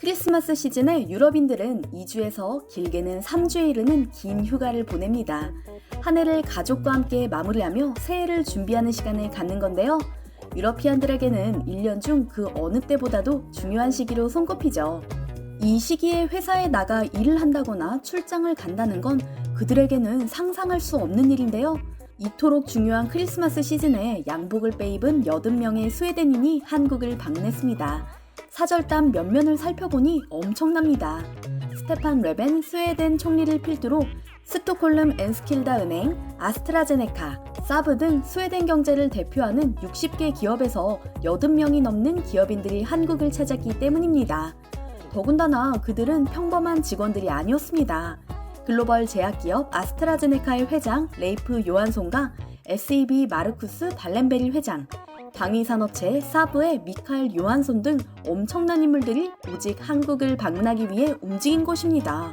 크리스마스 시즌에 유럽인들은 2주에서 길게는 3주에 이르는 긴 휴가를 보냅니다. 한 해를 가족과 함께 마무리하며 새해를 준비하는 시간을 갖는 건데요. 유러피안들에게는 1년 중 그 어느 때보다도 중요한 시기로 손꼽히죠. 이 시기에 회사에 나가 일을 한다거나 출장을 간다는 건 그들에게는 상상할 수 없는 일인데요. 이토록 중요한 크리스마스 시즌에 양복을 빼입은 80명의 스웨덴인이 한국을 방문했습니다. 사절단 몇 면을 살펴보니 엄청납니다. 스테판 레벤 스웨덴 총리를 필두로 스톡홀름 엔스킬다 은행, 아스트라제네카, 사브 등 스웨덴 경제를 대표하는 60개 기업에서 80명이 넘는 기업인들이 한국을 찾았기 때문입니다. 더군다나 그들은 평범한 직원들이 아니었습니다. 글로벌 제약기업 아스트라제네카의 회장 레이프 요한손과 SEB 마르쿠스 발렌베리 회장, 방위산업체 사브의 미카엘 요한손 등 엄청난 인물들이 오직 한국을 방문하기 위해 움직인 곳입니다.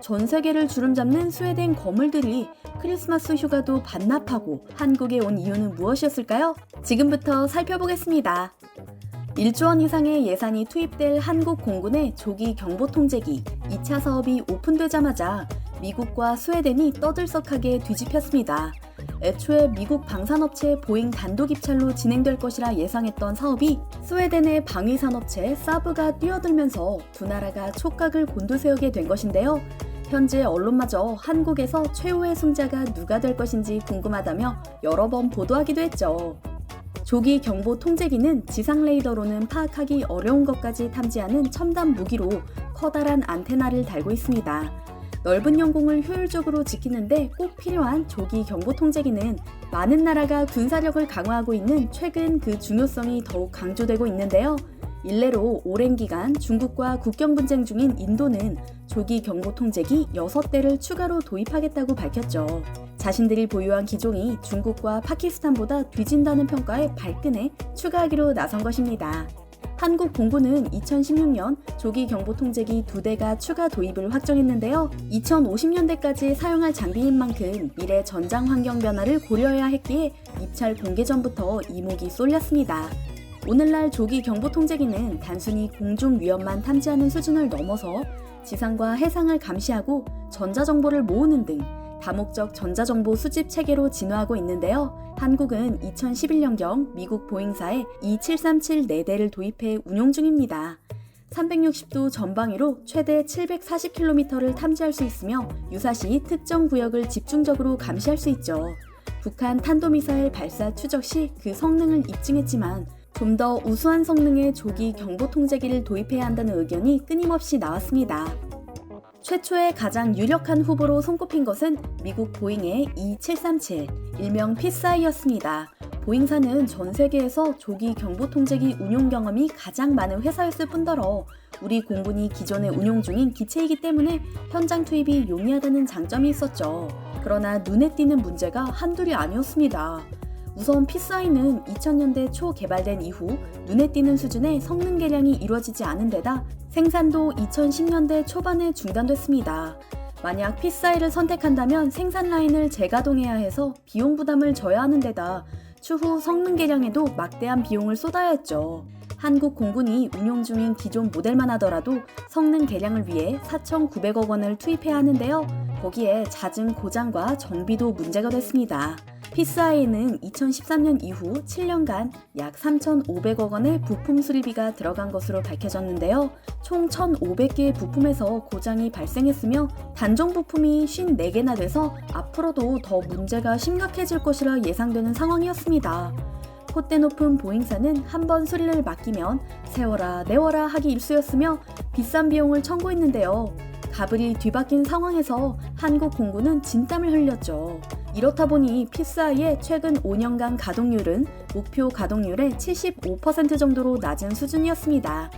전 세계를 주름잡는 스웨덴 거물들이 크리스마스 휴가도 반납하고 한국에 온 이유는 무엇이었을까요? 지금부터 살펴보겠습니다. 1조 원 이상의 예산이 투입될 한국 공군의 조기 경보 통제기 2차 사업이 오픈되자마자 미국과 스웨덴이 떠들썩하게 뒤집혔습니다. 애초에 미국 방산업체 보잉 단독 입찰로 진행될 것이라 예상했던 사업이 스웨덴의 방위산업체 사브가 뛰어들면서 두 나라가 촉각을 곤두세우게 된 것인데요. 현재 언론마저 한국에서 최후의 승자가 누가 될 것인지 궁금하다며 여러 번 보도하기도 했죠. 조기 경보 통제기는 지상 레이더로는 파악하기 어려운 것까지 탐지하는 첨단 무기로 커다란 안테나를 달고 있습니다. 넓은 영공을 효율적으로 지키는데 꼭 필요한 조기 경보 통제기는 많은 나라가 군사력을 강화하고 있는 최근 그 중요성이 더욱 강조되고 있는데요. 일례로 오랜 기간 중국과 국경 분쟁 중인 인도는 조기 경보 통제기 6대를 추가로 도입하겠다고 밝혔죠. 자신들이 보유한 기종이 중국과 파키스탄보다 뒤진다는 평가에 발끈해 추가하기로 나선 것입니다. 한국 공군은 2016년 조기 경보 통제기 두 대가 추가 도입을 확정했는데요. 2050년대까지 사용할 장비인 만큼 미래 전장 환경 변화를 고려해야 했기에 입찰 공개 전부터 이목이 쏠렸습니다. 오늘날 조기 경보 통제기는 단순히 공중 위험만 탐지하는 수준을 넘어서 지상과 해상을 감시하고 전자정보를 모으는 등 다목적 전자정보 수집 체계로 진화하고 있는데요. 한국은 2011년경 미국 보잉사에 E737 4대를 도입해 운용 중입니다. 360도 전방위로 최대 740km를 탐지할 수 있으며 유사시 특정 구역을 집중적으로 감시할 수 있죠. 북한 탄도미사일 발사 추적 시 그 성능을 입증했지만 좀 더 우수한 성능의 조기 경보 통제기를 도입해야 한다는 의견이 끊임없이 나왔습니다. 최초의 가장 유력한 후보로 손꼽힌 것은 미국 보잉의 E737, 일명 피스아이였습니다. 보잉사는 전 세계에서 조기 경보 통제기 운용 경험이 가장 많은 회사였을 뿐더러 우리 공군이 기존에 운용 중인 기체이기 때문에 현장 투입이 용이하다는 장점이 있었죠. 그러나 눈에 띄는 문제가 한둘이 아니었습니다. 우선 피스아이는 2000년대 초 개발된 이후 눈에 띄는 수준의 성능 개량이 이루어지지 않은 데다 생산도 2010년대 초반에 중단됐습니다. 만약 피스아이를 선택한다면 생산 라인을 재가동해야 해서 비용 부담을 져야 하는 데다 추후 성능 개량에도 막대한 비용을 쏟아야 했죠. 한국 공군이 운용 중인 기존 모델만 하더라도 성능 개량을 위해 4,900억 원을 투입해야 하는데요. 거기에 잦은 고장과 정비도 문제가 됐습니다. 피스아이에는 2013년 이후 7년간 약 3,500억 원의 부품 수리비가 들어간 것으로 밝혀졌는데요. 총 1,500개의 부품에서 고장이 발생했으며 단종 부품이 54개나 돼서 앞으로도 더 문제가 심각해질 것이라 예상되는 상황이었습니다. 콧대 높은 보잉사는 한 번 수리를 맡기면 세워라 내워라 하기 일쑤였으며 비싼 비용을 청구했는데요. 가불이 뒤바뀐 상황에서 한국 공군은 진땀을 흘렸죠. 이렇다 보니 피스아이의 최근 5년간 가동률은 목표 가동률의 75% 정도로 낮은 수준이었습니다.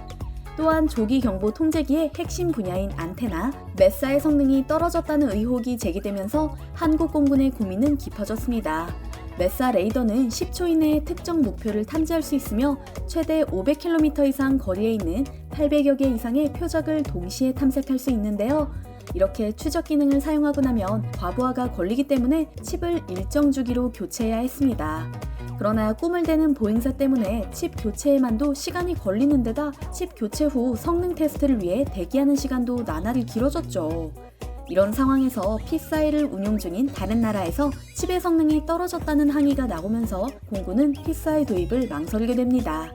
또한 조기 경보 통제기의 핵심 분야인 안테나, 메사의 성능이 떨어졌다는 의혹이 제기되면서 한국 공군의 고민은 깊어졌습니다. 메사 레이더는 10초 이내에 특정 목표를 탐지할 수 있으며 최대 500km 이상 거리에 있는 800여 개 이상의 표적을 동시에 탐색할 수 있는데요. 이렇게 추적 기능을 사용하고 나면 과부하가 걸리기 때문에 칩을 일정 주기로 교체해야 했습니다. 그러나 꿈을 대는 보잉사 때문에 칩 교체에만도 시간이 걸리는 데다 칩 교체 후 성능 테스트를 위해 대기하는 시간도 나날이 길어졌죠. 이런 상황에서 P4를 운용 중인 다른 나라에서 칩의 성능이 떨어졌다는 항의가 나오면서 공군은 P4 도입을 망설이게 됩니다.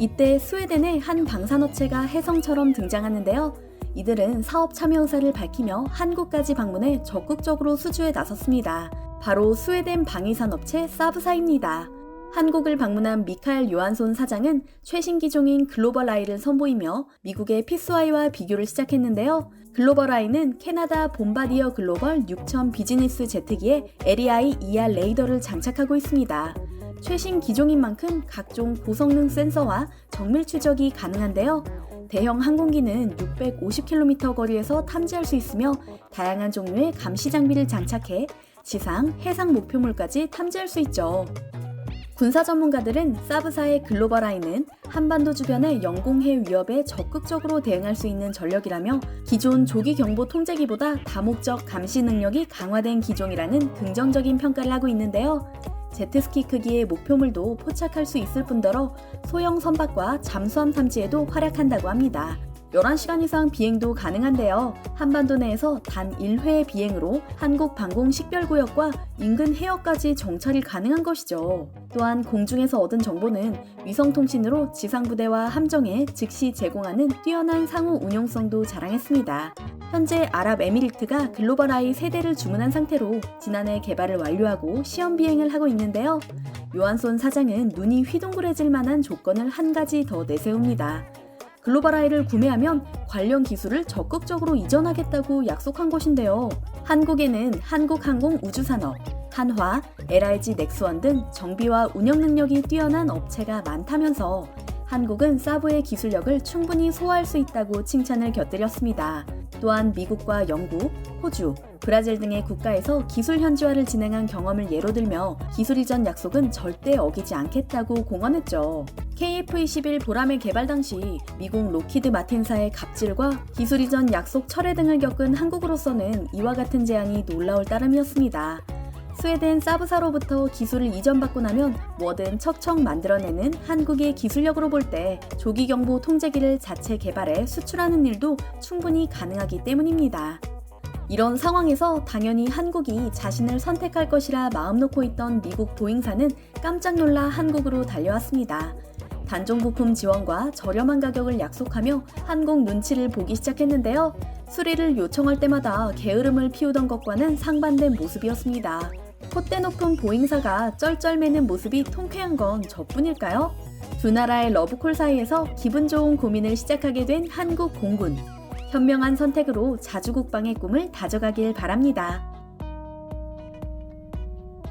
이때 스웨덴의 한 방산업체가 해성처럼 등장하는데요. 이들은 사업 참여 의사를 밝히며 한국까지 방문해 적극적으로 수주에 나섰습니다. 바로 스웨덴 방위산 업체 사브사입니다. 한국을 방문한 미카엘 요한손 사장은 최신 기종인 글로벌 아이를 선보이며 미국의 피스와이와 비교를 시작했는데요. 글로벌 아이는 캐나다 본바디어 글로벌 6000 비즈니스 제트기에 LEI ER 레이더를 장착하고 있습니다. 최신 기종인 만큼 각종 고성능 센서와 정밀 추적이 가능한데요. 대형 항공기는 650km 거리에서 탐지할 수 있으며 다양한 종류의 감시 장비를 장착해 지상, 해상 목표물까지 탐지할 수 있죠. 군사 전문가들은 사브사의 글로벌 아이는 한반도 주변의 영공해 위협에 적극적으로 대응할 수 있는 전력이라며 기존 조기 경보 통제기보다 다목적 감시 능력이 강화된 기종이라는 긍정적인 평가를 하고 있는데요. 제트스키 크기의 목표물도 포착할 수 있을 뿐더러 소형 선박과 잠수함 탐지에도 활약한다고 합니다. 11시간 이상 비행도 가능한데요. 한반도 내에서 단 1회 비행으로 한국 방공 식별구역과 인근 해역까지 정찰이 가능한 것이죠. 또한 공중에서 얻은 정보는 위성통신으로 지상부대와 함정에 즉시 제공하는 뛰어난 상호 운용성도 자랑했습니다. 현재 아랍에미리트가 글로벌 아이 세대를 주문한 상태로 지난해 개발을 완료하고 시험 비행을 하고 있는데요. 요한손 사장은 눈이 휘둥그레질 만한 조건을 한 가지 더 내세웁니다. 글로벌 아이를 구매하면 관련 기술을 적극적으로 이전하겠다고 약속한 것인데요. 한국에는 한국항공우주산업, 한화, LIG 넥스원 등 정비와 운영 능력이 뛰어난 업체가 많다면서 한국은 사브의 기술력을 충분히 소화할 수 있다고 칭찬을 곁들였습니다. 또한 미국과 영국, 호주, 브라질 등의 국가에서 기술 현지화를 진행한 경험을 예로 들며 기술 이전 약속은 절대 어기지 않겠다고 공언했죠. KF-21 보람의 개발 당시 미국 로키드 마틴사의 갑질과 기술 이전 약속 철회 등을 겪은 한국으로서는 이와 같은 제안이 놀라울 따름이었습니다. 스웨덴 사브사로부터 기술을 이전받고 나면 뭐든 척척 만들어내는 한국의 기술력으로 볼 때 조기 경보 통제기를 자체 개발해 수출하는 일도 충분히 가능하기 때문입니다. 이런 상황에서 당연히 한국이 자신을 선택할 것이라 마음 놓고 있던 미국 보잉사는 깜짝 놀라 한국으로 달려왔습니다. 단종 부품 지원과 저렴한 가격을 약속하며 한국 눈치를 보기 시작했는데요. 수리를 요청할 때마다 게으름을 피우던 것과는 상반된 모습이었습니다. 콧대 높은 보잉사가 쩔쩔매는 모습이 통쾌한 건 저뿐일까요? 두 나라의 러브콜 사이에서 기분 좋은 고민을 시작하게 된 한국 공군. 현명한 선택으로 자주국방의 꿈을 다져가길 바랍니다.